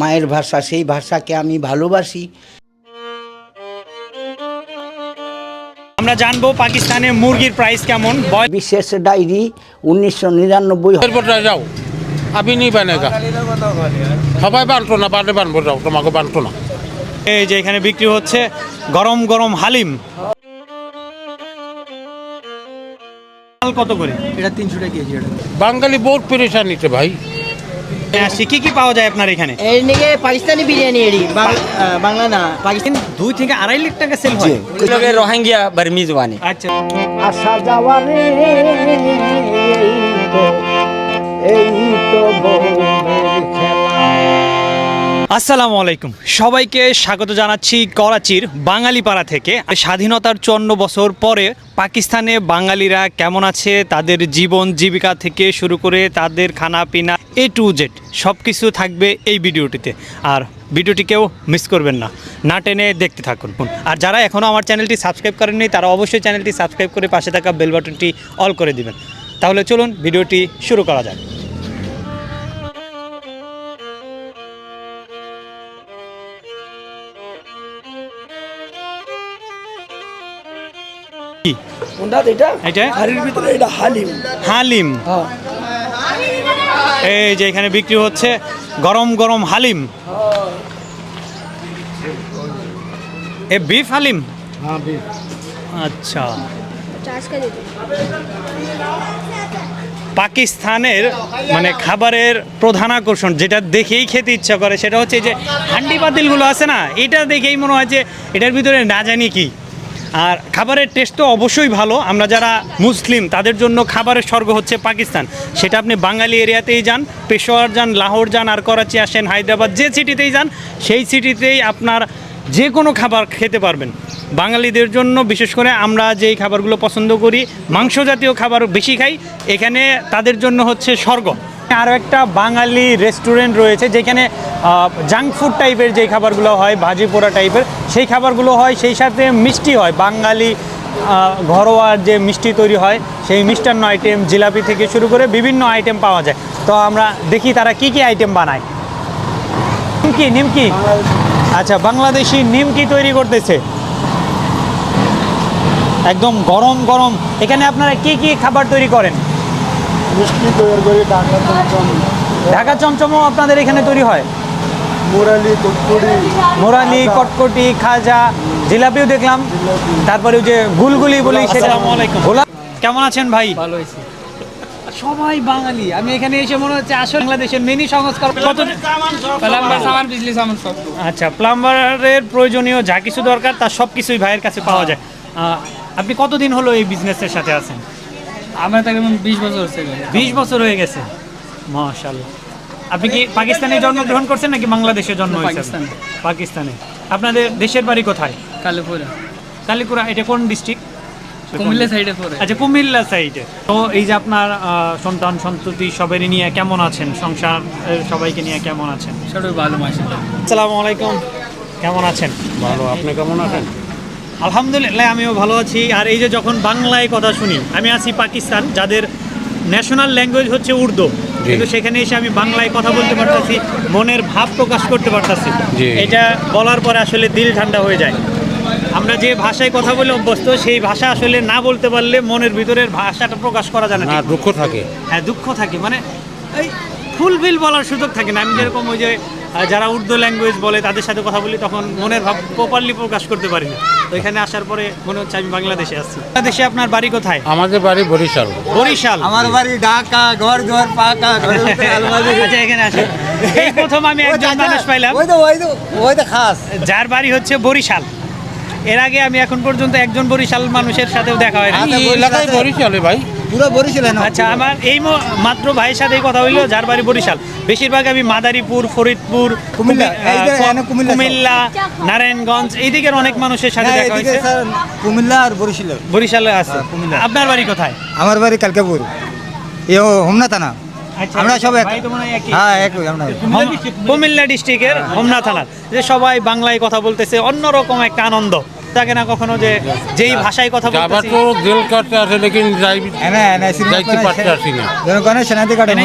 মায়ের ভাষা সেই ভাষাকে আমি ভালোবাসি। আমরা জানব পাকিস্তানে মুরগির প্রাইস কেমন। বিশেষ ডায়েরি উনিশশো নিরানব্বই। যাও। আমি নি বানেগা সবাই বানতো না বানে বানবো যাও তোমাকে বানতো না। এই যে এখানে বিক্রি হচ্ছে গরম গরম হালিম। কত করে বাঙালি বহুত পেরেশানিতে ভাই। আসছি কি কি পাওয়া যায় আপনার এখানে? এর নিকে পাকিস্তানি বিরিয়ানি এরি বাংলা না পাকিস্তান দুই থেকে আড়াই লাখ টাকা সেল হয়। লোকে রোহিঙ্গিয়া বার্মি জবানি আচ্ছা। আসা যাওয়া রে এই তো এই তো আসসালামু আলাইকুম। সবাইকে স্বাগত জানাচ্ছি করাচির বাঙালিপাড়া থেকে। স্বাধীনতার চুয়ান্ন বছর পরে পাকিস্তানে বাঙালিরা কেমন আছে, তাদের জীবন জীবিকা থেকে শুরু করে তাদের খানা পিনা এ টু জেড সব কিছু থাকবে এই ভিডিওটিতে। আর ভিডিওটিকেও মিস করবেন না না টেনে দেখতে থাকুন। আর যারা এখনও আমার চ্যানেলটি সাবস্ক্রাইব করেননি, তারা অবশ্যই চ্যানেলটি সাবস্ক্রাইব করে পাশে থাকা বেল বাটনটি অল করে দিবেন। তাহলে চলুন ভিডিওটি শুরু করা যাক। এটা হালিম। এই যে এখানে বিক্রি হচ্ছে গরম গরম হালিম। এ বিফ হালিম? আচ্ছা। পাকিস্তানের মানে খাবারের প্রধান আকর্ষণ যেটা দেখেই খেতে ইচ্ছা করে সেটা হচ্ছে যে হান্ডি পাতিলগুলো আছে না? এটা দেখেই মনে হয় যে এটার ভিতরে না জানি কি। আর খাবারের টেস্ট তো অবশ্যই ভালো। আমরা যারা মুসলিম, তাদের জন্য খাবারের স্বর্গ হচ্ছে পাকিস্তান। সেটা আপনি বাঙালি এরিয়াতেই যান, পেশোয়ার যান, লাহোর যান, আর করাচি আসেন, হায়দ্রাবাদ, যে সিটিতেই যান, সেই সিটিতেই আপনার যে কোনো খাবার খেতে পারবেন। বাঙালিদের জন্য, বিশেষ করে আমরা যেই খাবারগুলো পছন্দ করি মাংস জাতীয় খাবার বেশি খাই, এখানে তাদের জন্য হচ্ছে স্বর্গ। আরও একটা বাঙালি রেস্টুরেন্ট রয়েছে যেখানে জাঙ্ক ফুড টাইপের যে খাবারগুলো হয়, ভাজি পোড়া টাইপের সেই খাবারগুলো হয়, সেই সাথে মিষ্টি হয়। বাঙালি ঘরোয়ার যে মিষ্টি তৈরি হয়, সেই মিষ্টান্ন আইটেম জিলাপি থেকে শুরু করে বিভিন্ন আইটেম পাওয়া যায়। তো আমরা দেখি তারা কি কি আইটেম বানায়। নিমকি নিমকি। আচ্ছা বাংলাদেশি নিমকি তৈরি করতেছে। একদম গরম গরম। এখানে আপনারা কি কি খাবার তৈরি করেন? মিষ্টি তৈরি করি ঢাকা চমচম। ঢাকা চমচমও আপনাদের এখানে তৈরি হয়? মুরালি কুটকুড়ি মোরালি কটকটি খাজা জিলাপিও দেখলাম। তারপরে ওই যে গুলগুলি বলি সেটা গোলাপ কেমন আছেন ভাই? ভালো হয়েছে সবাই বাঙালি। আমি এখানে এসে মনে হচ্ছে আসলে বাংলাদেশের মিনি সংস্কার কত প্লাম্বার সামান বিজলি সামান সব। আচ্ছা প্লাম্বারের প্রয়োজনীয় যা কিছু দরকার তার সব কিছুই ভাইয়ের কাছে পাওয়া যায়। আপনি কতদিন হলো এই বিজনেসের সাথে আছেন? আমরা তখন বিশ বছর হচ্ছে বিশ বছর হয়ে গেছে। মাশাল্লাহ আপনি কি পাকিস্তানে জন্মগ্রহণ করছেন নাকি বাংলাদেশে জন্ম হয়েছে পাকিস্তানে। পাকিস্তানে। আপনাদের দেশের বাড়ি কোথায়? কালীপুরে। কালীপুরা এটা কোন ডিস্ট্রিক্ট কুমিল্লা সাইডে পরে আচ্ছা কুমিল্লা সাইডে তো এই যে আপনার সন্তান সন্ততি সবারই নিয়ে কেমন আছেন? সংসার সবাইকে নিয়ে কেমন আছেন? সবাই ভালো মাসে আসসালামু আলাইকুম। কেমন আছেন? ভালো আপনি কেমন আছেন? আলহামদুলিল্লাহ আমিও ভালো আছি। আর এই যে যখন বাংলায় কথা শুনি আমি আছি পাকিস্তান যাদের ন্যাশনাল ল্যাঙ্গুয়েজ হচ্ছে উর্দু। কিন্তু সেখানে এসে আমি বাংলায় কথা বলতে পারতাছি মনের ভাব প্রকাশ করতে পারতাছি। এটা বলার পরে আসলে দিল ঠান্ডা হয়ে যায়। আমরা যে ভাষায় কথা বলে অভ্যস্ত সেই ভাষা আসলে না বলতে পারলে মনের ভিতরের ভাষাটা প্রকাশ করা যায় না। দুঃখ থাকে। হ্যাঁ দুঃখ থাকে। মানে এই ফুলফিল বলার সুযোগ থাকে না। আমি যেরকম ওই যে যারা উর্দু ল্যাঙ্গুয়েজ বলে তাদের সাথে কথা বলি তখন মনের ভাব প্রপারলি প্রকাশ করতে পারি না। তো এখানে আসার পরে মনে হচ্ছে আমি বাংলাদেশে আসছি বাংলাদেশে আপনার বাড়ি কোথায়? আমাদের বাড়ি বরিশাল। বরিশাল? আমার বাড়ি ঢাকা ঘর ঘর পাকা আচ্ছা এখানে আসেন। এই প্রথম আমি একজন মানুষ পাইলাম। ওই তো ওই তো ওই তো খাস। যার বাড়ি হচ্ছে বরিশাল। এর আগে আমি এখন পর্যন্ত একজন বরিশাল মানুষের সাথেও দেখা হয় না আচ্ছা, এলাকায় বরিশালে ভাই? পুরো বরিশালে আচ্ছা আমার এই মাত্র ভাইয়ের সাথেই কথা হইল যার বাড়ি বরিশাল। বেশিরভাগ আমি মাদারীপুর ফরিদপুর কুমিল্লা। নারায়ণগঞ্জ এই দিকের অনেক মানুষের সাথে হ্যাঁ, দেখা হয়েছে। কুমিল্লা আর বরিশাল। বরিশালে আছে। হ্যাঁ, কুমিল্লা। আপনার বাড়ি কোথায়? আমার বাড়ি কালকাপুর। এ হোমনা থানা। আচ্ছা, আমরা সব এক ভাই তো মনে হয় একই। হ্যাঁ একই আমরা কুমিল্লা ডিস্ট্রিক্টের হোমনা থানার। যে সবাই বাংলায় কথা বলতেছে অন্যরকম একটা আনন্দ। থাকে না কখনো যে যেই ভাষায় কথা যাবার বলতেছি। তো দিল করতে আছে লেকিন যাই এনে এনে যাইতে পারতে আসি না। জনগণের সেনাতি কাটে এনে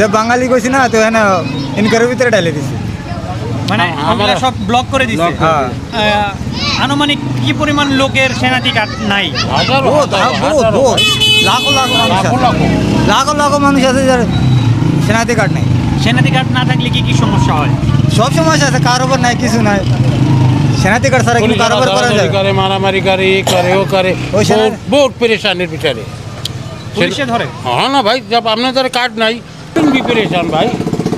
যে বাঙালি কইছি না তো এনে ইনকারের ভিতরে ঢালে দিছি। মানে হ্যাঁ, আমরা সব ব্লক করে দিছে। হ্যাঁ। আনুমানিক কি পরিমাণ লোকের সেনাতি কার্ড নাই? হাজারো হাজারো। লাখো লাখো মানুষ লাখো আছে। লাখো। মানুষ আছে যার সেনাতে কার্ড নেই। সেনাতি কার্ড না থাকলে কি কি সমস্যা হয়? সব সমস্যা আছে কারোবার নাই কিছু নাই। সেনাতে কার্ড ছাড়া কিন্তু পুলিশরা কারোবার করা যায়। করে মারামারি করে এ করে ও করে। ওই সেনা- বহুত- বহুত পরেশানির ভিতরে পুলিশে ধরে? হ্যাঁ না ভাই জব আপনাদের কার্ড নাই। তুমি বি ভাই?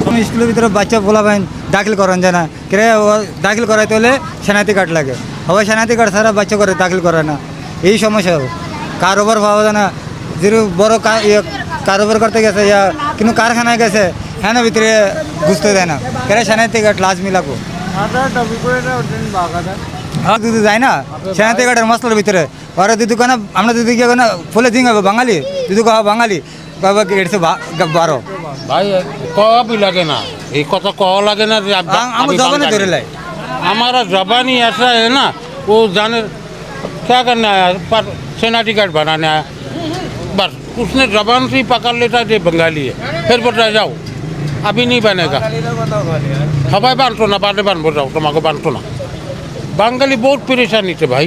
তুমি স্কুলের ভিতরে বাচ্চা বলা ভাই দাখিল করান যায় না। কে ও দাখিল করাইতে হলে সেনাতি কার্ড লাগে। হবে সেনাতি কার্ড ছাড়া বাচ্চা করে দাখিল করে না। এই সমস্যা। কারোবার পাওয়া যায় না। যে বড় কা- ইয়ে কারোবার করতে গেছে ইয়া কিন্তু কারখানায় গেছে হ্যাঁ ভিতরে বুঝতে দেয় না। কেরে সেনাতি কার্ড লাজমি লাগবো? হ্যাঁ দিদি যায় না সেনাতে কার্ডের মশলার ভিতরে ওরা দিদি কেন আমরা দিদি কে কেন ফুলে দিন হবে বাঙালি দিদি কহ বাঙালি কবে এড়ছে বারো ভাই ক বি লাগে না এই কথা ক লাগে না যে আব- আম- আমার আমি জবানে বাঙালি। ধরে লাই हमारा जबान ही ऐसा है ना वो जाने क्या करना है पर सेनाटी कार्ड बनाना है बस उसने जबान से ही पकड़ लेता है ये बंगाली है फिर बोलता है, जाओ আমি নি বানেগা সবাই বানতো না বাদে বানবো যাও, তোমাকে বানতো না। বাঙালি বহুত পেরেশানিতে ভাই।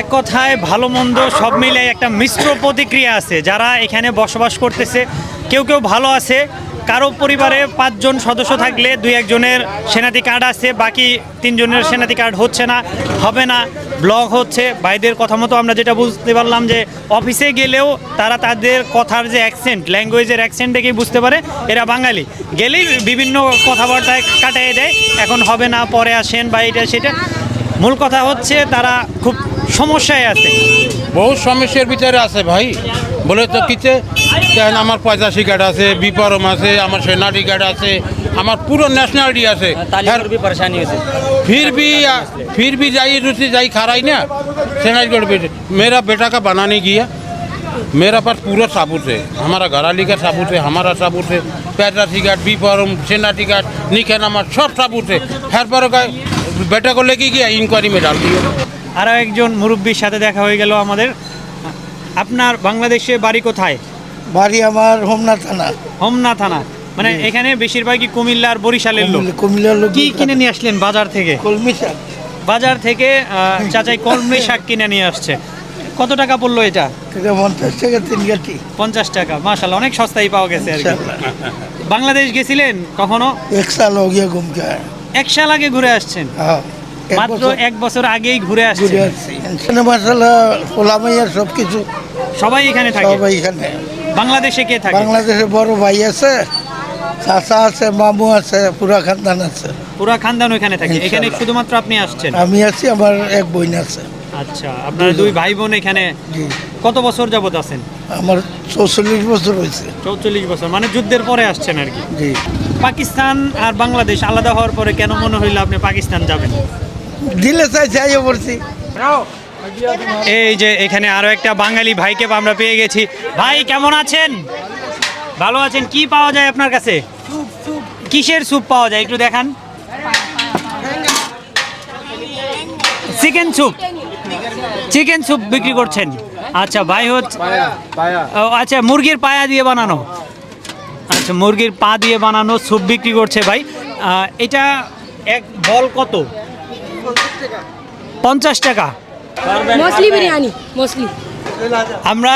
এক কথায় ভালো মন্দ সব মিলে একটা মিশ্র প্রতিক্রিয়া আছে। যারা এখানে বসবাস করতেছে, কেউ কেউ ভালো আছে, কারও পরিবারে পাঁচজন সদস্য থাকলে দুই একজনের সেনাতি কার্ড আছে, বাকি তিনজনের সেনাতি কার্ড হচ্ছে না, হবে না। ব্লক হচ্ছে, ভাইদের কথা মতো আমরা যেটা বুঝতে পারলাম যে অফিসে গেলেও তারা তাদের কথার যে অ্যাকসেন্ট ল্যাঙ্গুয়েজের অ্যাকসেন্ট দেখেই বুঝতে পারে, এরা বাঙালি। গেলেই বিভিন্ন কথাবার্তায় কাটিয়ে দেয়, এখন হবে না, পরে আসেন বা এটা সেটা। মূল কথা হচ্ছে তারা খুব সমস্যায় আছে। বহু সমস্যার ভিতরে আছে ভাই। বলে তো কিতে কেন আমার পঁচাশি কার্ড আছে বিপরম আছে আমার সেনাটি কার্ড আছে আমার পুরো ন্যাশনালিটি আছে আর- फिर भी फिर भी जाइए दूसरी जाई खा रही ना सेनाज गढ़ बेटे मेरा बेटा का बनाने गया मेरा पास पूरा साबुत है हमारा घराली का साबुत है हमारा साबुत है पैदासी कार्ड बी फॉर्म सेनाटी कार्ड निके नंबर सब साबुत है हर पर का बेटा को लेके गया इंक्वायरी में डाल दिया আরও একজন মুরব্বীর সাথে দেখা হয়ে গেল আমাদের আপনার বাংলাদেশে বাড়ি কোথায়? বাড়ি আমার হোমনা থানা। হোমনা থানা। মানে এখানে বেশিরভাগই কুমিল্লার বরিশালের লোক। কুমিল্লার লোক কি কিনে নিয়ে আসলেন বাজার থেকে? কলমি শাক। বাজার থেকে চাচাই কলমি শাক কিনে নিয়ে আসছে। কত টাকা পড়ল এটা? পঞ্চাশ টাকা তিন গাটি পঞ্চাশ টাকা মাসাল অনেক সস্তায় পাওয়া গেছে আর বাংলাদেশ গেছিলেন কখনো? এক সাল এক সাল আগে ঘুরে আসছেন? হ্যাঁ। মাত্র এক বছর আগেই ঘুরে আসছি। এখানে সব কিছু। সবাই এখানে থাকে? সবাই এখানে। বাংলাদেশে কে থাকে? বাংলাদেশে বড় ভাই আছে চাচা আছে মামু আছে পুরা খানদান আছে। পুরা খানদান ওখানে থাকে। এখানে শুধুমাত্র আপনি আসছেন? আমি আছি আমার এক বোন আছে। আচ্ছা আপনার দুই ভাই বোন এখানে কত বছর যাবত আছেন? আমার চৌচল্লিশ বছর হয়েছে। চৌচল্লিশ বছর মানে যুদ্ধের পরে আসছেন আর কি। জি। পাকিস্তান আর বাংলাদেশ আলাদা হওয়ার পরে কেন মনে হইল আপনি পাকিস্তান যাবেন? দিলে চাই যাইও পড়ছি এই যে এখানে আরও একটা বাঙালি ভাইকে আমরা পেয়ে গেছি। ভাই, কেমন আছেন? ভালো আছেন? কি পাওয়া যায় আপনার কাছে? কিসের স্যুপ পাওয়া যায়? একটু দেখান। Chicken soup. চিকেন স্যুপ বিক্রি করছেন। আচ্ছা ভাই হচ্ছে আচ্ছা মুরগির পায়া দিয়ে বানানো। আচ্ছা মুরগির পা দিয়ে বানানো স্যুপ বিক্রি করছে ভাই। এটা এক বল কত? পঞ্চাশ টাকা। বিরিয়ানি আমরা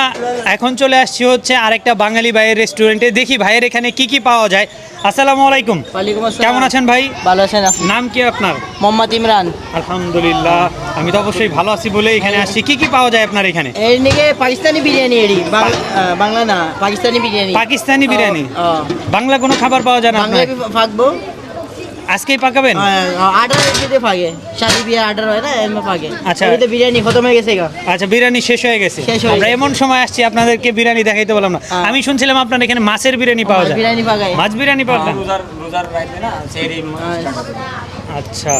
এখন চলে আসছি হচ্ছে আরেকটা বাঙালি ভাইয়ের রেস্টুরেন্টে দেখি ভাইয়ের এখানে কি কি পাওয়া যায়। আসসালামু আলাইকুম। কেমন আছেন ভাই? ভালো আছেন নাম কি আপনার? মোহাম্মদ ইমরান। আলহামদুলিল্লাহ। আমি তো অবশ্যই ভালো আছি বলে এখানে আসছি। কি কি পাওয়া যায় আপনার এখানে? এর নিকে পাকিস্তানি বিরিয়ানি আহ, বাংলা না পাকিস্তানি বিরিয়ানি। পাকিস্তানি বিরিয়ানি। বাংলা কোনো খাবার পাওয়া যায় না বাংলা আজকেই পাকাবেন? আর্ডার দিতে পাগে শাদি বিয়ে আর্ডার হয় না? এমন পাগে আচ্ছা। এমনিতে বিরিয়ানি খতম হয়ে গেছে গা। আচ্ছা বিরিয়ানি শেষ হয়ে গেছে। শেষ হয়ে আমরা এমন সময় আসছি আপনাদেরকে বিরিয়ানি দেখাইতে বললাম না। হ্যাঁ। আমি শুনছিলাম আপনার এখানে মাছের বিরিয়ানি পাওয়া যায়। বিরিয়ানি যায়। মাছ বিরিয়ানি পাওয়া যায়। রোজার রোজার রাইতে না সেই আচ্ছা।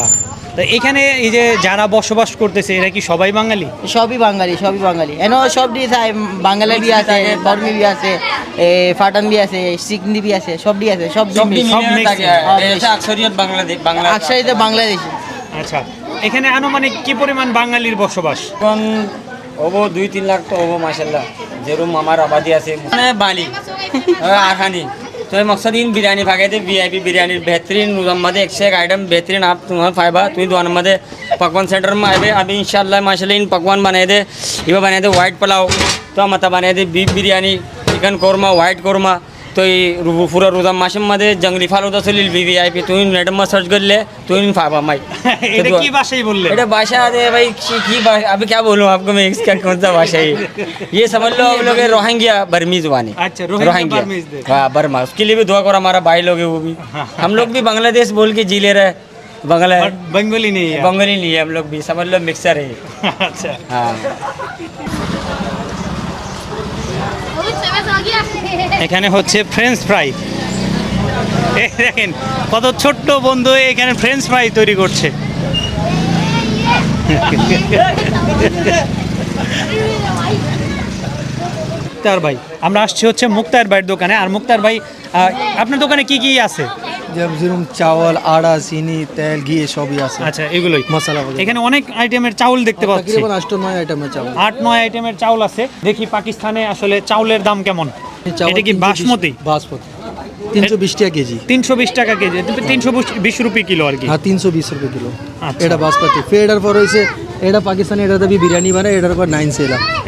তো এখানে এই যে যারা বসবাস করতেছে এরা কি সবাই বাঙালি? সবই বাঙালি সবই বাঙালি। এন সব আছে বাঙালি বি আছে বর্মি বি আছে এ ফাটান বি আছে সিকনি বি আছে সব ডি আছে সব সব mix। আকসারিতে বাংলাদেশি। আচ্ছা এখানে আনুমানিক কি পরিমাণ বাঙালির বসবাস? এখন হব দুই তিন লাখ তো হব মাসাল্লাহ যেরকম আমার আবাদি আছে মানে বালি। আখানি तो मकसद इन बिर्याणी भागायचे व्ही आय पी बिर्याणी बेहतरीन मध्ये एकशे एक आयटम बेहतरीन आप तुम्हाला फायबा तुम्ही दोनमध्ये पकवान सेंटर में आए अभी इंशाल्लाह माशाल्लाह इन पकवान बनाए थे ये बनाए थे व्हाइट पुलाव तो मता बनाए थे beef biryani chicken korma white korma तो ये रु- पूरा रोजा माशिममध्ये जंगली फाल होत असेल व्ही आय पी तुम्ही नेटमध्ये सर्च करले तुम्ही फायबा माहिती এটা কি ভাষায় বললেন बेटा भाषा दे भाई की- की भाषा अभी क्या बोलूँ आपको मैं इसका कौन सा भाषा है ये समझ लो हम लोग ये रोहिंग्या बर्मीज वानी अच्छा, रोहिंग्या बर्मीज दे। हाँ बर्मा उसके लिए भी दुआ करो हमारा भाई लोग है वो भी हम लोग भी बांग्लादेश बोल के जी ले रहे हैं बांग्ला और बंगाली नहीं है बंगाली नहीं है हम लोग भी समझ लो मिक्सर है আচ্ছা हाँ এখানে হচ্ছে ফ্রেঞ্চ ফ্রাই দেখেন, কত ছোট্ট বন্ধু এখানে ফ্রেঞ্চ ফ্রাই তৈরি করছে। তার ভাই, আমরা আসছি হচ্ছে মুক্তার ভাইয়ের দোকানে। আর মুক্তার ভাই আপনার দোকানে কি কি আছে? যেরকম চাওয়াল আড়া চিনি তেল ঘি সবই আছে। আচ্ছা এগুলোই। মশলা এখানে অনেক আইটেমের চাউল দেখতে পাচ্ছি। আট নয় আইটেমের চাউল? আট নয় আইটেমের চাউল আছে। দেখি পাকিস্তানে আসলে চাউলের দাম কেমন? এটা কি বাসমতি? বাসমতি। তিনশো বিশ টাকা কেজি। তিনশো বিশ টাকা কেজি তিনশো বিশ রুপি কিলো আর কি। হ্যাঁ তিনশো বিশ রুপি কিলো। আচ্ছা। এটা বাসপাতি ফের এটার পর হয়েছে এটা পাকিস্তানি এটা দিয়ে বিরিয়ানি বানায় এটার পর নাইন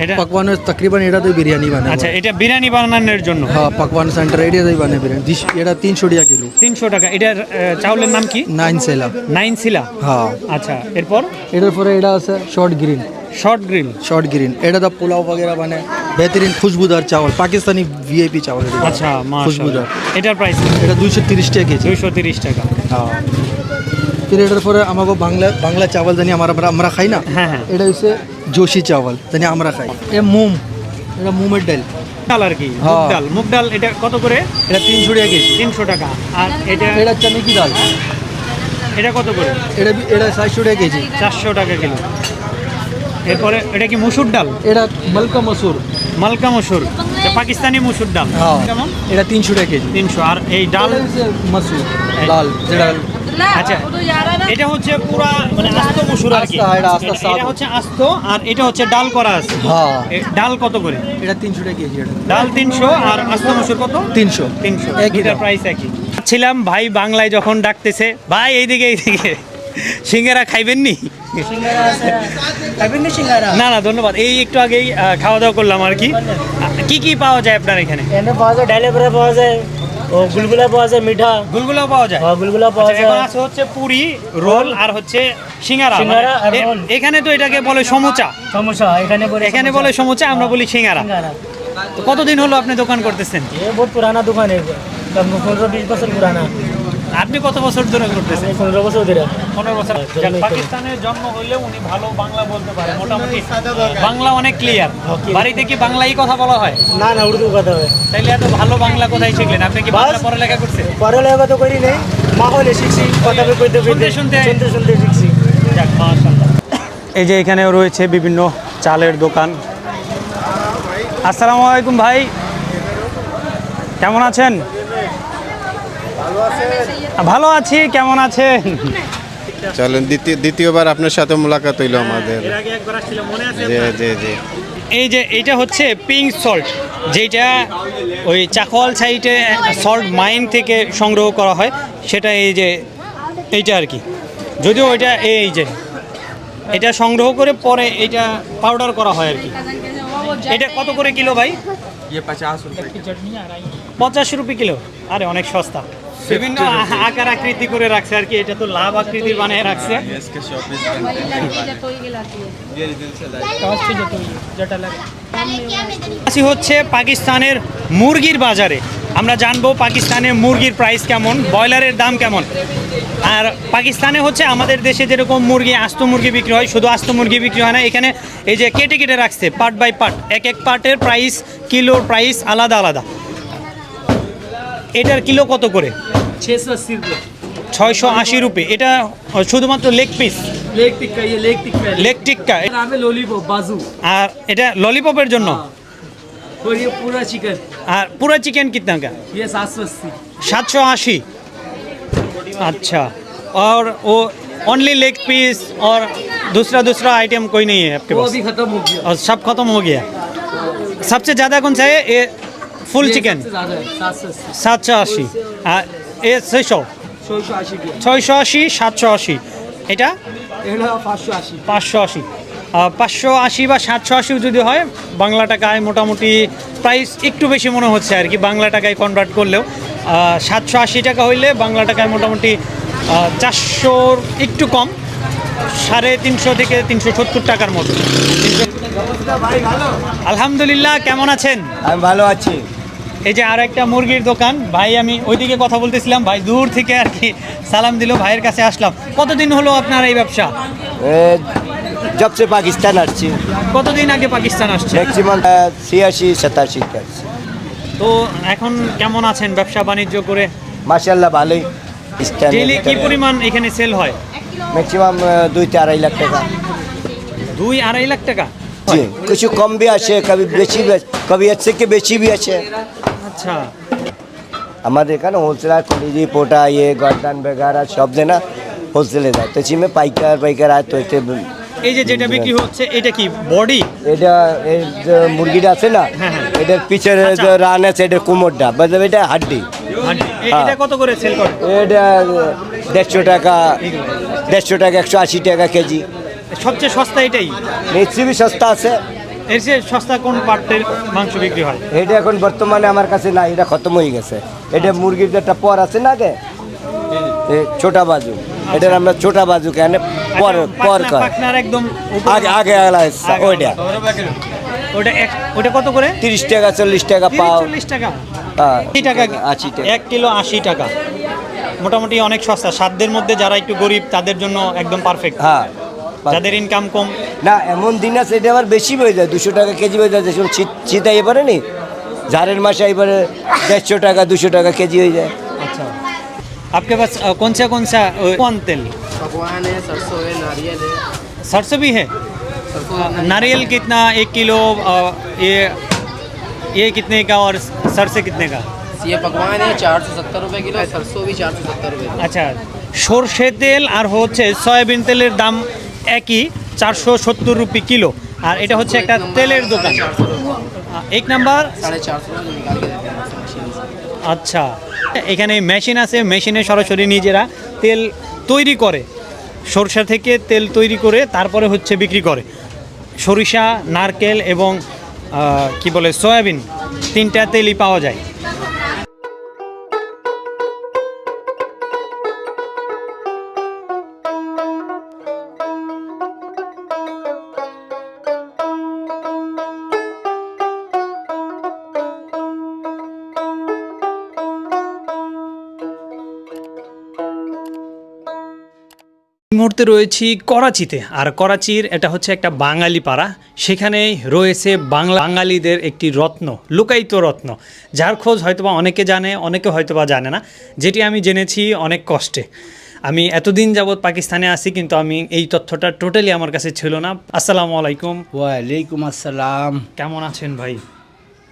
এটা পাকওয়ানের তকরিবান এটা দিয়ে বিরিয়ানি বানায় আচ্ছা এটা বিরিয়ানি বানানোর জন্য? হ্যাঁ পাকওয়ান সেন্টার এটা দিয়ে বানায় বিরিয়ানি। এটা তিনশো টাকা কিলো। তিনশো টাকা। এটার চাউলের নাম কি? নাইন সেলা। নাইন সেলা? হ্যাঁ। আচ্ছা এরপর? এটার পরে এটা আছে short green short green short green এটা দা পোলাও বগেরা বানায় বেহতরিন খুশবুদার চাউল পাকিস্তানি ভিআইপি চাউল আচ্ছা খুশবুদার। এটার প্রাইস এটা দুইশো তিরিশ টাকা কেজি। দুইশো তিরিশ টাকা। হ্যাঁ। ফির এটার পরে আমাকে বাংলা বাংলা চাওয়াল জানি আমরা আমরা খাই না। হ্যাঁ, হ্যাঁ। এটা হচ্ছে জোশি চাউল জানি আমরা খাই। এ মুম এটা মুমের ডাল। ডাল আর কি? মুগ হ্যাঁ। ডাল। মুগ ডাল এটা কত করে? এটা তিনশো টাকা কেজি। তিনশো টাকা। আর এটা এটা চামিকি ডাল। এটা কত করে? এটা এটা চারশো টাকা কেজি। চারশো টাকা কিলো। এরপরে এটা কি মসুর ডাল? এটা মালকা মসুর। মালকা মসুর পাকিস্তানি মসুর ডাল। হ্যাঁ। কেমন? এটা তিনশো টাকা কেজি। তিনশো। আর এই ডাল? মসুর লাল যেটা আচ্ছা এটা হচ্ছে পুরা মানে আস্ত মসুর আর কি। এটা হচ্ছে আস্ত আর এটা হচ্ছে ডাল করা আছে। হ্যাঁ। ডাল কত করে? এটা তিনশো টাকা কেজি ডাল তিনশো আর আস্ত মসুর কত? একই প্রাইস একই। ছিলাম ভাই বাংলায় যখন ডাকতেছে ভাই এইদিকে এইদিকে। সিঙ্গারা খাইবেননি? না না ধন্যবাদ। এই একটু আগেই খাওয়া দাওয়া করলাম আর কি। কি কি পাওয়া যায় আপনার এখানে? পাওয়া পাওয়া যায় ও গুলগুলা পাওয়া যায় মিঠা। গুলগুলা পাওয়া যায়? গুলগুলা পাওয়া আচ্ছা, যায়। এখন আছে হচ্ছে পুরি রোল আর হচ্ছে সিঙ্গারা। মানে সিঙ্গারা আর রোল। এখানে তো এটাকে বলে সমুচা। সমোচা এখানে বলে এখানে বলে সমোচা আমরা বলি সিঙ্গারা। কতদিন হলো আপনি দোকান করতেছেন? এ বহুত পুরানা দোকান এ 15 20 বছর পুরানা। আপনি কত বছর ধরে করতেছেন? পনেরো বছর ধরে। পনেরো বছর। হ্যাঁ, পাকিস্তানে জন্ম হইলে উনি ভালো বাংলা বলতে পারে মোটামুটি। বাংলা। অনেক ক্লিয়ার বাড়িতে কি বাংলাই কথা বলা হয়? না না উর্দু কথা হয়। তাইলে এত ভালো বাংলা কোথায় শিখলেন? আপনি কি বাংলা পড়ালেখা করছেন? পড়ালেখা তো করি নাই মা হলে শিখছি কথা বলতে বলতে শুনতে শুনতে শুনতে শিখছি। এই যে এখানেও রয়েছে বিভিন্ন চালের দোকান। আসসালামু আলাইকুম ভাই। কেমন আছেন? ভালো আছি কেমন আছেন? চলেন দ্বিতীয় দ্বিতীয়বার আপনার সাথে মোলাকাত হইল আমাদের। জি জি জি। এই যে এটা হচ্ছে পিঙ্ক সল্ট যেটা ওই চাকওয়াল সাইডে সল্ট মাইন থেকে সংগ্রহ করা হয় সেটা এই যে এইটা আর কি। যদিও এটা এই যে এটা সংগ্রহ করে পরে এটা পাউডার করা হয় আর কি। এটা কত করে কিলো ভাই? পঞ্চাশ রুপি কিলো। আরে অনেক সস্তা। বিভিন্ন আকার আকৃতি করে রাখছে আর কি এটা তো লাভ আকৃতির বানিয়ে রাখছে। আসি হচ্ছে পাকিস্তানের মুরগির বাজারে। আমরা জানব পাকিস্তানে মুরগির প্রাইস কেমন ব্রয়লারের দাম কেমন। আর পাকিস্তানে হচ্ছে আমাদের দেশে যেরকম মুরগি আস্ত মুরগি বিক্রি হয় শুধু আস্ত মুরগি বিক্রি হয় না এখানে এই যে কেটে কেটে রাখছে পার্ট বাই পার্ট এক এক পার্টের প্রাইস কিলোর প্রাইস আলাদা আলাদা। এটার কিলো কত করে छः सौ अस्सी रुपये ছয়শো আশি রুপি এটা শুধুমাত্র লেগ পিস लेग टिक्का ये लेग टिक्का है লেগ টিক্কা नाम है लॉलीपॉप बाजू আর এটা ললিপপের জন্য और ये पूरा चिकन আর পুরো চিকেন कितना का ये सात सौ अस्सी सात सौ अस्सी अच्छा और वो ओनली लेग पीस और दूसरा दूसरा आइटम कोई नहीं है आपके वो पास अभी खत्म हो गया और सब खत्म हो गया सबसे ज़्यादा कौन सा है ये ফুল চিকেন? সাতশো আশি। এ ছয়শো? ছয়শো আশি সাতশো আশি। এটা? পাঁচশো আশি। পাঁচশো আশি বা সাতশো আশি যদি হয় বাংলা টাকায় মোটামুটি প্রাইস একটু বেশি মনে হচ্ছে আর কি বাংলা টাকায় কনভার্ট করলেও। সাতশো আশি টাকা হইলে বাংলা টাকায় মোটামুটি চারশোর একটু কম সাড়ে তিনশো থেকে তিনশো সত্তর টাকার মতো। আলহামদুলিল্লাহ কেমন আছেন? আমি ভালো আছি। এই যে আর একটা মুরগির দোকান ভাই আমি ওইদিকে কথা বলতেছিলাম ভাই দূর থেকে আর কি সালাম দিল ভাইয়ের কাছে আসলাম কতদিন হলো আপনার এই ব্যবসা जब से पाकिस्तान আসছি কতদিন আগে পাকিস্তান আসছে ম্যাক্সিমাম ছিয়াশি সাতাশি তো এখন কেমন আছেন ব্যবসা বাণিজ্য করে মার্শাল্লাহ ভালোই ডেইলি কি পরিমাণ এখানে সেল হয় मैक्सिमम দুই থেকে আড়াই লাখ টাকা দুই আড়াই লাখ টাকা जी कुछ कम भी আছে कभी বেশি भी আছে, कभी अच्छे के বেশি भी আছে আচ্ছা। আমাদের এখানে হোলসেলার কলিজি পোটা ইয়ে গর্দান বেগারা সব দেনা হোলসেলে দেয় তো চিমে পাইকার পাইকার আয় তো এতে এই যে যেটা বিক্রি হচ্ছে এটা কি বডি এটা এই যে মুরগিটা আছে না হ্যাঁ, হ্যাঁ। এটার পিছের আচ্ছা। যে রান আছে এটা কুমোরটা বুঝলে এটা হাড্ডি। হ্যাঁ। এটা কত করে সেল করে? এটা দেড়শো টাকা দেড়শো টাকা একশো আশি টাকা কেজি। সবচেয়ে সস্তা এটাই? রেসিপি সস্তা আছে। এর চেয়ে সস্তা কোন পার্টের মাংস বিক্রি হয়? এটা এখন বর্তমানে আমার কাছে নাই এটা খতম হয়ে গেছে। এটা মুরগির যে একটা পর আছে না আগে? ছোটা বাজু এটার আমরা ছোটা বাজু কেন পর আচ্ছা, পর একদম আগে আগে ওইটা। ওটা ওটা কত করে? তিরিশ টাকা চল্লিশ টাকা পাও। চল্লিশ টাকা। হ্যাঁ, টাকা। আশি টাকা। এক কিলো আশি টাকা। মোটামুটি অনেক সস্তা। সাধ্যের মধ্যে যারা একটু গরিব তাদের জন্য একদম পারফেক্ট হ্যাঁ। যাদের ইনকাম কম না এমন দিন আছে এটা আবার বেশি হয়ে যায় দুশো টাকা কেজি হয়ে যায় যেসব শীত শীত এবারে নি ঝাড়ের মাসে এবারে দেড়শো টাকা দুশো টাকা কেজি হয়ে যায় अच्छा आपके पास अ, कौन सा कौन सा अ, कौन तेल पकवान है सरसों है नारियल है सरसों भी है अ, नारियल कितना एक किलो अ, ये ये कितने का और सरसे कितने का ये पकवान है चार सौ सत्तर रुपये किलो सरसों भी चार सौ सत्तर रुपये আচ্ছা সর্ষে তেল আর হচ্ছে সয়াবিন তেলের দাম একই চারশো সত্তর রুপি কিলো। আর এটা হচ্ছে একটা তেলের দোকান। এক নাম্বার। আচ্ছা। এখানে মেশিন আছে, মেশিনে সরাসরি নিজেরা তেল তৈরি করে। সরষা থেকে তেল তৈরি করে তারপরে হচ্ছে বিক্রি করে। সরিষা, নারকেল এবং কি বলে, সয়াবিন তিনটা তেলই পাওয়া যায়। মুহূর্তে রয়েছি করাচিতে। আর করাচির এটা হচ্ছে একটা বাঙালি পাড়া। সেখানে রয়েছে বাংলা বাঙালিদের একটি রত্ন লুকায়িত রত্ন। যার খোঁজ হয়তোবা অনেকে জানে অনেকে হয়তোবা জানে না। যেটি আমি জেনেছি অনেক কষ্টে। আমি এতদিন যাবৎ পাকিস্তানে আছি কিন্তু আমি এই তথ্যটা টোটালি আমার কাছে ছিল না। আসসালামু আলাইকুম। ওয়ালাইকুম আসসালাম। কেমন আছেন ভাই?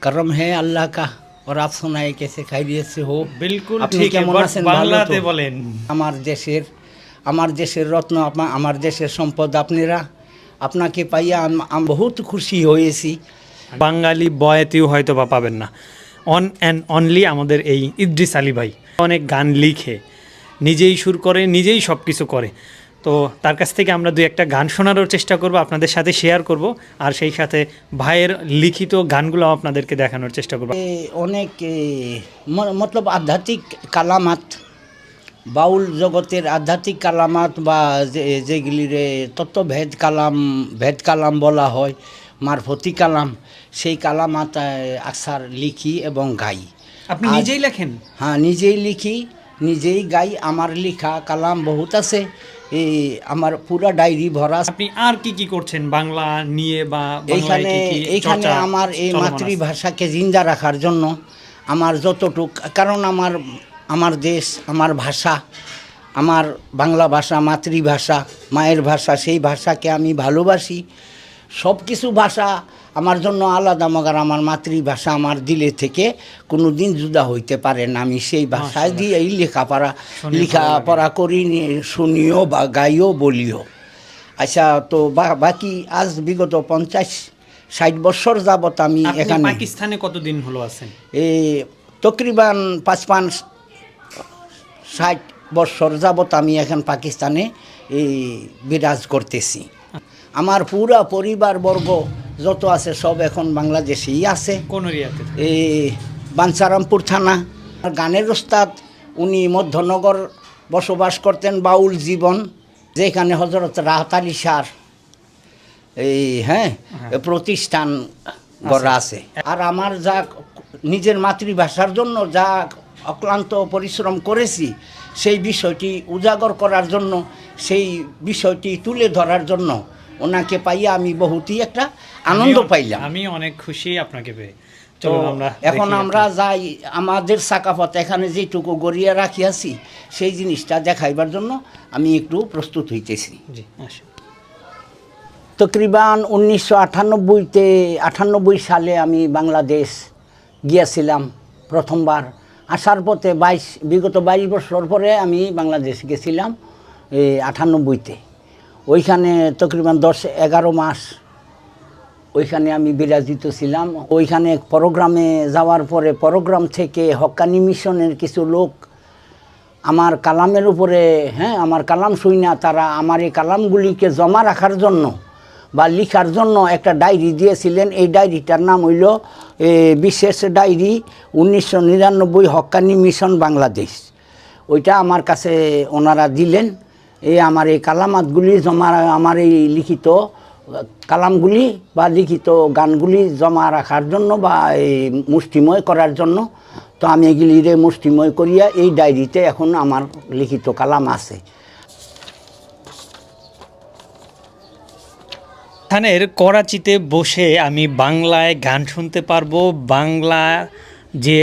করম হে আল্লাহ কা। আর আপ কেসে খাই দিয়েছে হোক বিলকুল ঠিক কেমন আছেন? বাংলাতে বলেন। আমার দেশের আমার দেশের রত্ন আমার দেশের সম্পদ আপনারা আপনাকে পাইয়া আমি বহুত খুশি হয়েছি। বাঙালি বয়াতিও হয়তো বা পাবেন না। অন অ্যান্ড অনলি আমাদের এই ইদ্রিস আলী ভাই। অনেক গান লিখে নিজেই সুর করে নিজেই সব কিছু করে। তো তার কাছ থেকে আমরা দুই একটা গান শোনারও চেষ্টা করব আপনাদের সাথে শেয়ার করব আর সেই সাথে ভাইয়ের লিখিত গানগুলো আপনাদেরকে দেখানোর চেষ্টা করব। অনেক মতলব আধ্যাত্মিক কালামাত। বাউল জগতের আধ্যাত্মিক কালামাত বা যেগুলিরে তত্ত্বভেদ কালাম ভেদ কালাম বলা হয় মারফতি কালাম সেই কালামাত এ, আকসার লিখি এবং গাই। আপনি নিজেই লেখেন? হ্যাঁ নিজেই লিখি নিজেই গাই আমার লেখা কালাম বহুত আছে। এই আমার পুরা ডায়েরি ভরা আপনি আর কি কি করছেন? বাংলা নিয়ে বা এইখানে এইখানে আমার এই মাতৃভাষাকে জিন্দা রাখার জন্য আমার যতটুক কারণ আমার আমার দেশ আমার ভাষা আমার বাংলা ভাষা মাতৃভাষা মায়ের ভাষা সেই ভাষাকে আমি ভালোবাসি। সব কিছু ভাষা আমার জন্য আলাদা মগার আমার মাতৃভাষা আমার দিলে থেকে কোনো দিন জুদা হইতে পারে না। আমি সেই ভাষায় দিয়েই লেখাপড়া লেখাপড়া করি শুনিও বা গাইও বলিও। আচ্ছা তো বা- বাকি আজ বিগত পঞ্চাশ ষাট বছর যাবত আমি এখানে। পাকিস্তানে কতদিন হলো আছেন? এই তকরিবান পাঁচ পাঁচ ষাট বছর যাবত আমি এখন পাকিস্তানে এই বিরাজ করতেছি। আমার পুরা পরিবারবর্গ যত আছে সব এখন বাংলাদেশেই আছে। কোন এরিয়াতে? এই বাঞ্চারামপুর থানা। আর গানের ওস্তাদ উনি মধ্যনগর বসবাস করতেন বাউল জীবন যেখানে হজরত রাহত আলী সার এই হ্যাঁ প্রতিষ্ঠান গড়া আছে। আর আমার যা নিজের মাতৃভাষার জন্য যা অক্লান্ত পরিশ্রম করেছি সেই বিষয়টি উজাগর করার জন্য সেই বিষয়টি তুলে ধরার জন্য ওনাকে পাইয়া আমি বহুতই একটা আনন্দ পাইলাম। আমি অনেক খুশি আপনাকে পেয়ে। তো এখন আমরা যাই আমাদের সাকাফত এখানে যেটুকু গড়িয়া রাখিয়াছি সেই জিনিসটা দেখাইবার জন্য আমি একটু প্রস্তুত হইতেছি। তকরিবান উনিশশো আটানব্বইতে আটানব্বই সালে আমি বাংলাদেশ গিয়েছিলাম প্রথমবার। আসার পথে বাইশ, বিগত বাইশ বছর পরে আমি বাংলাদেশ গেছিলাম, এই আটানব্বইতে। ওইখানে তকরিবান দশ, এগারো মাস ওইখানে আমি বিরাজিত ছিলাম। ওইখানে প্রোগ্রামে যাওয়ার পরে প্রোগ্রাম থেকে হক্কানি মিশনের কিছু লোক আমার কালামের উপরে হ্যাঁ আমার কালাম শুই না তারা আমার এই কালামগুলিকে জমা রাখার জন্য বা লিখার জন্য একটা ডায়েরি দিয়েছিলেন। এই ডায়েরিটার নাম হইল বিশেষ ডায়েরি উনিশশো নিরানব্বই হক্কানি মিশন বাংলাদেশ। ওইটা আমার কাছে ওনারা দিলেন। এই আমার এই কালামাতগুলি জমা, আমার এই লিখিত কালামগুলি বা লিখিত গানগুলি জমা রাখার জন্য বা এই মুষ্টিময় করার জন্য। তো আমি এগুলিরে মুষ্টিময় করিয়া এই ডায়েরিতে এখন আমার লিখিত কালাম আছে। পাকিস্তানের করাচিতে বসে আমি বাংলায় গান শুনতে পারব। বাংলা যে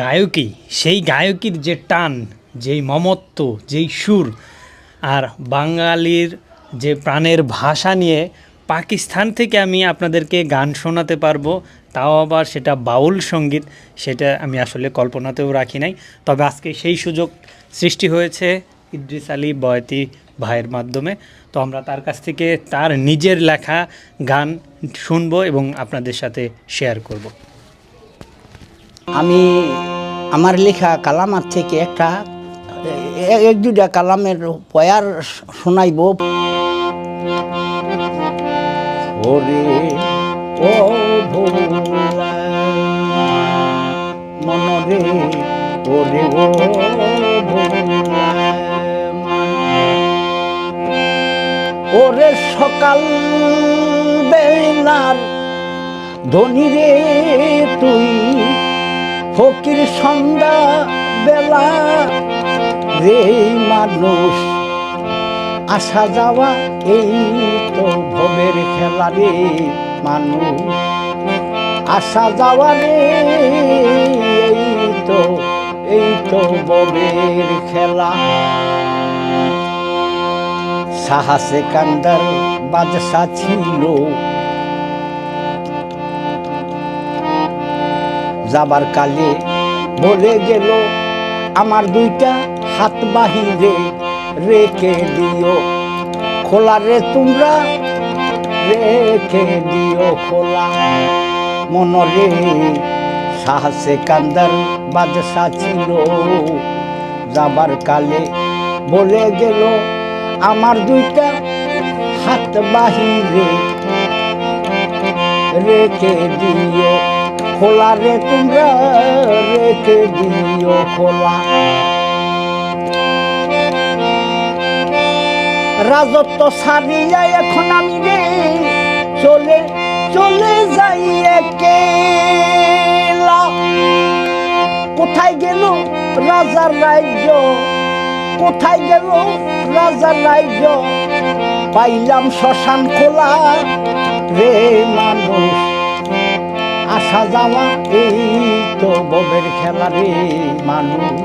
গায়কী, সেই গায়কীর যে টান, যেই মমত্ব, যেই সুর, আর বাঙালির যে প্রাণের ভাষা নিয়ে পাকিস্তান থেকে আমি আপনাদেরকে গান শোনাতে পারব, তাও আবার সেটা বাউল সংগীত, সেটা আমি আসলে কল্পনাতেও রাখি নাই। তবে আজকে সেই সুযোগ সৃষ্টি হয়েছে। ইদ্রিস আলী বয়তি ভাইয়ের মাধ্যমে। তো আমরা তার কাছ থেকে তার নিজের লেখা, গান শুনব এবং আপনাদের সাথে শেয়ার করব। আমি আমার লেখা কালামার থেকে একটা এক দুটা কালামের পয়ার শোনাইব। মনরে ওরে ও ওরে সকাল বেলার ধনী রে তুই, ফকির সন্ধ্যা বেলা রে মানুষ, আসা যাওয়া এই তো ভবের খেলা রে মানুষ, আসা যাওয়া রে এই তো এই তো ভবের খেলা। সাহা সেকান্দার বাদশা ছিল। যাবার কালে বলে গেল, আমার দুইটা হাত বাহিরে রেখে দিও। খোলা রে তোমরা, রেখে দিও খোলা। মনরে সাহসে কান্দার বাদশা ছিল। যাবার কালে বলে গেল আমার দুইটা হাত বাহিরে রেখে দিও, খোলা রে তোমরা, রেখে দিও খোলা। রাজত্ব সারিয়া এখন আমি রে চলে চলে যাই একেলা। কোথায় গেল রাজার রাজ্য? কোথায় গেল রাজার রাইজ পাইলাম শ্মশান খোলা। রে মানুষ, আসা যাওয়া, এই তো ববের খেলা রে মানুষ।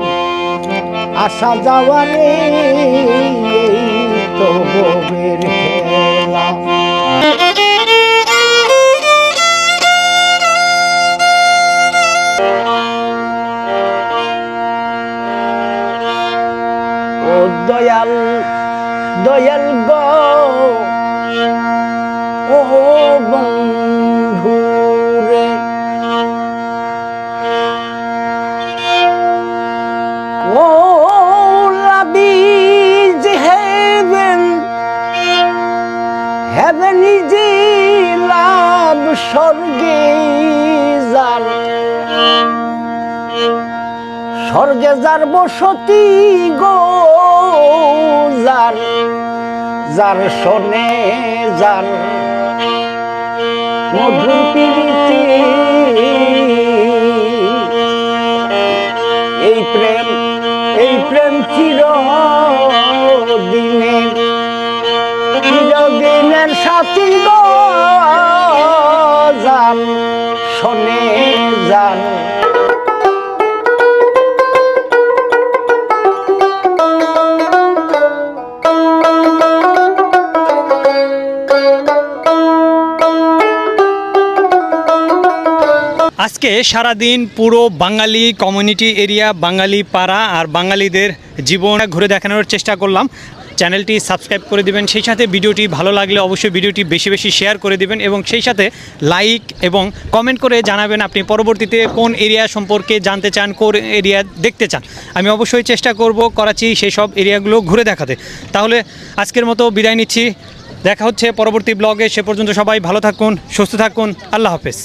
আসা যাওয়া রে, এই তো ববের খেলা। ও দয়াল দয়াল গ। ও বন্ধু রে। ও লাবি যে হেভেন হেভেন যে লাভ স্বর্গে যার। স্বর্গে যার বসতি গো যার যার শোনে যার মধুর প্রীতি আজকে সারাদিন পুরো বাঙালি কমিউনিটি এরিয়া বাঙালি পাড়া আর বাঙালিদের জীবন ঘুরে দেখানোর চেষ্টা করলাম। চ্যানেলটি সাবস্ক্রাইব করে দিবেন, সেই সাথে ভিডিওটি ভালো লাগলে অবশ্যই ভিডিওটি বেশি বেশি শেয়ার করে দিবেন এবং সেই সাথে লাইক এবং কমেন্ট করে জানাবেন আপনি পরবর্তীতে কোন এরিয়া সম্পর্কে জানতে চান, কোন এরিয়া দেখতে চান। আমি অবশ্যই চেষ্টা করব করাচি সেই সব এরিয়াগুলো ঘুরে দেখাতে। তাহলে আজকের মতো বিদায় নিচ্ছি। দেখা হচ্ছে পরবর্তী ব্লগে সে পর্যন্ত সবাই ভালো থাকুন, সুস্থ থাকুন। আল্লাহ হাফেজ।